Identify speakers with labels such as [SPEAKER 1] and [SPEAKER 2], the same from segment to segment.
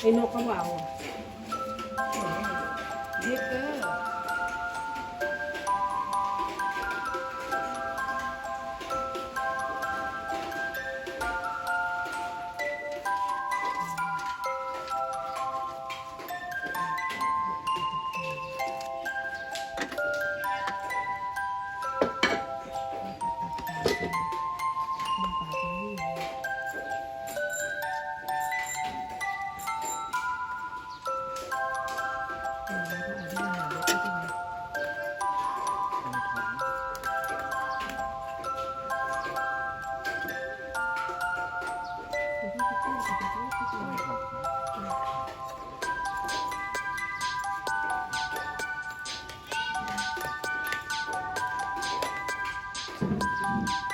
[SPEAKER 1] ไอ้นกเขาเบาเด็กเกอร์ Thank you.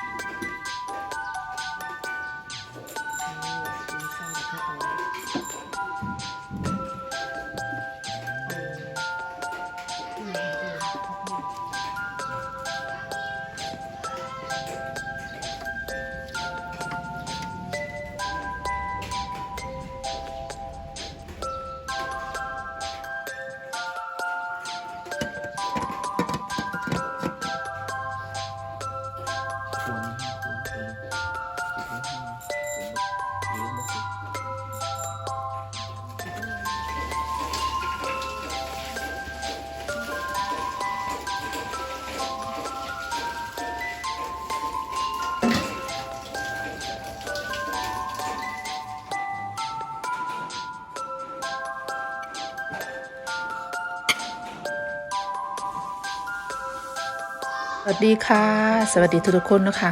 [SPEAKER 2] สวัสดีค่ะ สวัสดีทุกๆคนนะคะ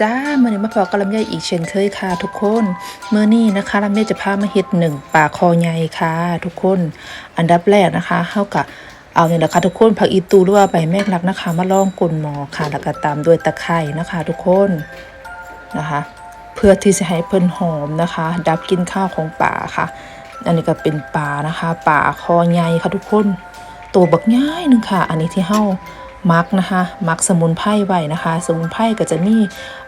[SPEAKER 2] จ้าเมื่อนี้มาพอกับลำไยอีกเช่นเคยค่ะ ทุกคนเมื่อนี้นะคะลำไยจะพามาเฮ็ดหนึ่งปลาคอใหญ่ค่ะ ทุกคนอันดับแรกนะคะเฮากับเอาเนี่ยแหละคะทุกคนผักอีตูหรือว่าใบแมกลักนะคะ มาล่องกลนหมอค่ะ แล้วก็ตามด้วยตะไคร่นะคะ ทุกคนนะคะ เพื่อที่จะให้เพิ่นหอมนะคะ ดับกินข้าวของป่าค่ะ อันนี้ก็เป็นปลานะคะป่าคอใหญ่ค่ะทุกคนตัวบักง่ายหนึงค่ะ อันนี้ที่เฮา มักนะคะ มักสมุนไพรไว้นะคะ สมุนไพรก็จะมี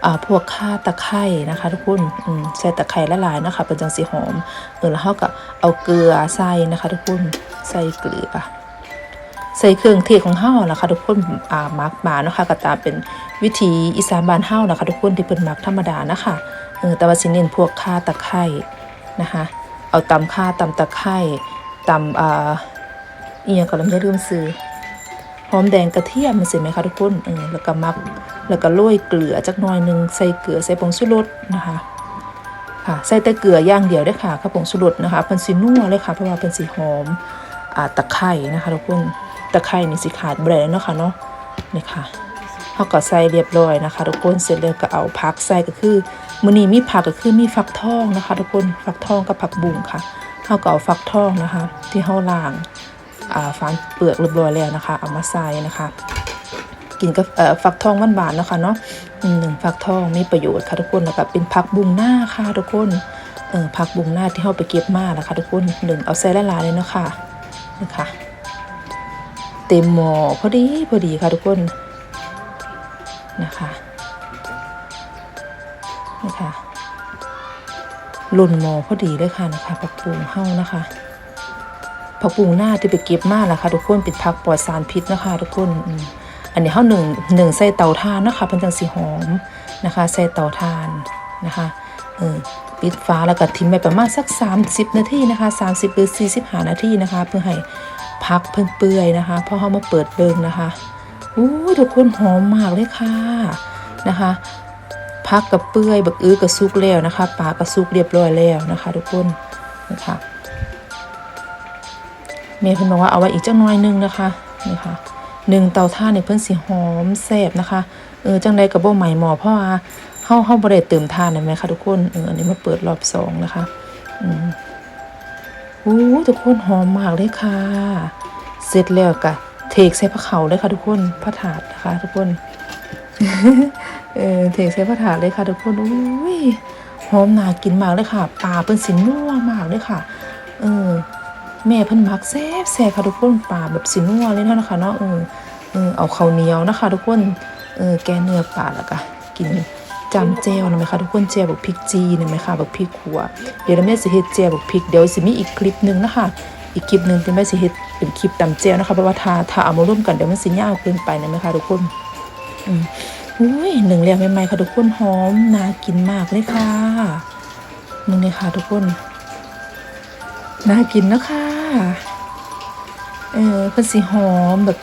[SPEAKER 2] อ่าพวกข่าตะไคร้นะคะ ทุกคนอืมใส่ตะไคร้ละลายนะคะเป็นจังสีหอมเออแล้วเฮาก็เอาเกลือใส่นะคะ ทุกคนใส่เกลือใส่เครื่องเทศของเฮาล่ะคะทุกคนอ่ามักมาเนาะค่ะก็ตามเป็นวิธีอีสานบ้านเฮาล่ะคะ ทุกคนที่เพิ่นมักธรรมดานะคะเออแต่ว่าสิเน้นพวกข่าตะไคร้นะคะ เอาตำข่าตำตะไคร้ตำอ่าอียังก็ลำไยลืมซื้อ หอมแดงกระเทียมมันสิไหมคะทุกคนเออแล้วก็มัก แล้วก็โรยเกลือจักหน่อยหนึงใส่เกลือใส่ผงชูรสนะคะค่ะใส่แต่เกลืออย่างเดียวได้ค่ะกับผงชูรสนะคะเพิ่นสินัวเลยค่ะเพราะว่าเพิ่นสิหอมอ่าตะไคร้นะคะทุกคนตะไคร้นี่สิขาดแบ่ได้เนาะค่ะเนาะนี่ค่ะเฮาก็ใส่เรียบร้อยนะคะทุกคนเสร็จแล้วก็เอาผักใส่ก็คือมื้อนี้มีผักก็คือมีฟักทองนะคะ ทุกคนฟักทองกับผักบุ้งค่ะเฮาก็เอาฟักทองนะคะ ที่เฮาล้าง อ่าฝานเปลือกเรียบร้อยแล้วนะคะ เอามาใส่นะคะ กินกับฟักทองหวานๆเนาะคะเนาะหนึ่งฟักทองมีประโยชน์ค่ะทุกคนแล้วก็เป็นผักบุ้งหน้าค่ะทุกคนเออผักบุ้งหน้าที่เราไปเก็บมาแล้วค่ะทุกคนหนึ่งเอาใส่ละลายเลยเนาะค่ะนี่ค่ะเต็มหม้อพอดีพอดีค่ะทุกคนนะคะนี่ค่ะหล่นหม้อพอดีเลยค่ะนะคะผักบุ้งเฮานะคะ ผักบุ้งหน้าที่ไปเก็บมาแล้วค่ะทุกคนเป็นผักปลอดสารพิษนะคะ ทุกคนอันนี้เฮาหนึ่งหนึ่งใส่เตาถ่านนะคะเพิ่นจังสิหอมนะคะใส่เตาถ่านนะคะเออปิดฟ้าแล้วก็ทิ้งไว้ประมาณสัก 30 นาทีนะคะ 30 หรือ 45 นาทีนะคะ เพื่อให้พักเพิ่นเปื่อยนะคะพอเฮามาเปิดเบิงนะคะอู้ทุกคนหอมมากเลยค่ะนะคะพักกับเปื่อยบักอื้อกับสุกแล้วนะคะปลากับสุกเรียบร้อยแล้วนะคะ ทุกคนนะคะ เมย์เพิ่นบอกว่าเอาไว้อีกจังน้อยหนึงนะคะนี่ค่ะหนึ่งเตาถ่านเนี่ยเพิ่นสิหอมแซ่บนะคะเออจังใดก็บ่ใหม่หมอเพราะว่าเฮาเฮาบ่ได้เติมถ่านนั่นไหมคะทุกคนเอออันนี้มาเปิดรอบสองนะคะอืมโอ้ทุกคนหอมมากเลยค่ะ เสร็จแล้วก็เทกใส่ผ้าเขาเลยค่ะทุกคนผ้าถาดนะคะ ทุกคนเออเทกใส่ผ้าถาดเลยค่ะ ทุกคนอุ้ยหอมน่ากินมากเลยค่ะปลาเพิ่นสินัวมากเลยค่ะ เออ แม่เพิ่นมักแซ่บแซ่บค่ะทุกคนปลาแบบสินัวเลยนะคะเนาะเออเออเอาข้าวเหนียวนะคะ ทุกคนเออแกเนื้อปลาแล้วก็กินจำเจลนะไหมคะทุกคนเจลบักพริกจีนไหมคะแบักพริกขัวเดี๋ยวเราแม่สิเฮ็ดเจลบักพริกเดี๋ยวสิมีอีกคลิปหนึ่งนะคะ อีกคลิปหนึ่งที่แม่สิเฮ็ดเป็นคลิปตำเจลนะคะเพราะว่าถ้าถ้าเอามาร่วมกันเดี๋ยวมันสิยาวเกินไปนะไหมคะทุกคนอืมอุ้ยหนึ่งแล้วใหม่ๆค่ะทุกคนหอมน่ากินมากเลยค่ะหนึ่งเลยค่ะทุกคน น่ากินนะคะเออเพิ่นสิหอมแบบ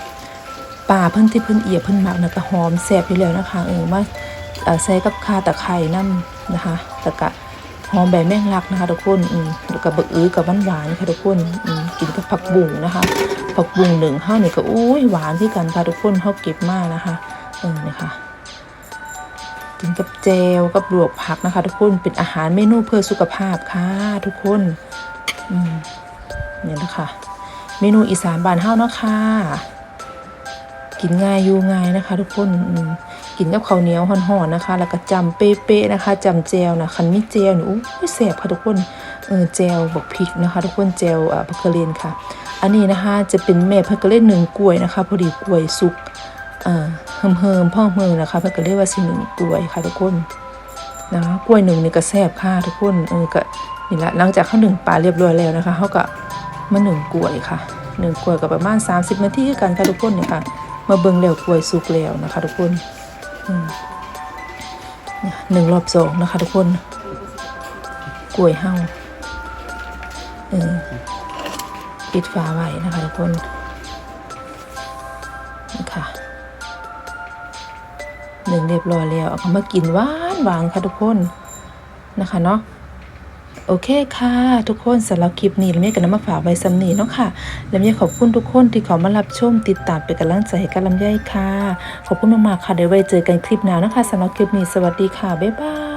[SPEAKER 2] ป่าเพิ่นที่เพิ่นเอียบเพิ่นหมักนะก็หอมแซ่บอยู่แล้วนะคะ เออมาเอ่อใส่กับข่าตะไคร้น้ำนนะคะแล้วก็หอมใบบแมงลักนะคะทุกคนอืมแล้วก็บักอื้อกับหวานๆค่ะทุกคนอืมกินกับผักบุ้งนะคะ ผักบุ้งหนึ่งเฮาวนี่ก็อุ้ยหวานที่กันค่ะทุกคนเฮาเก็บมากนะคะเออนี่ค่ะกินกับแจวกับลวกผักนะคะ ทุกคนเป็นอาหารเมนูเพื่อสุขภาพค่ะ ทุกคน นี่ยนะค่ะ เมนูอีสานบานเฮานะคะกินง่ายอยู่ง่ายนะคะ ทุกคนกินกับข้าวเหนียวห่อนๆนะคะ แล้วก็จำเป๊ะๆนะคะจำแจวนะคันมีแจวนี่อู้แซ่บค่ะทุกคนเออแจวบักพริกนะคะ ทุกคนแจวอ่าผักกเลนค่ะ อันนี้นะคะจะเป็นแม่ผักกเลนหนึ่งกล้วยนะคะ พอดีกล้วยสุกเอ่อเฮิมเฮิมๆพ่อเฮิมนะคะผักกะเลนว่าสิหนึ่งกล้วยค่ะทุกคน นะกล้วยหนึ่งนี่ก็แซ่บค่ะทุกคนเออก็นี่ละหลังจากเขาหนึ่งปลาเรียบร้อยแล้วนะคะเขาก็มาหนึ่งกล้วยค่ะหนึ่งกล้วยกับประมาณ 30นาทีคือกันค่ะทุกคนเนี่ยค่ะมาเบิ่งแล้วกล้วยสุกแล้วนะคะ ทุกคนหนึ่งรอบสองนะคะ ทุกคนกล้วยเฮาเออปิดฝาไว้นะคะทุกคนนี่ค่ะ หนึ่งเรียบร้อยแล้วเอามากินหวานหวานค่ะทุกคนนะคะเนาะโอเคค่ะ ทุกคนสำหรับคลิปนี้เราเมียกันนำมาฝากไว้สำนีเนาะค่ะแล้วเมียขอบคุณทุกคนที่เขามารับชมติดตามเป็นกำลังใจให้กับลำไยค่ะ ขอบคุณมากๆค่ะเดี๋ยวไว้เจอกันคลิปหน้านะคะสำหรับคลิปนี้สวัสดีค่ะบ๊ายบาย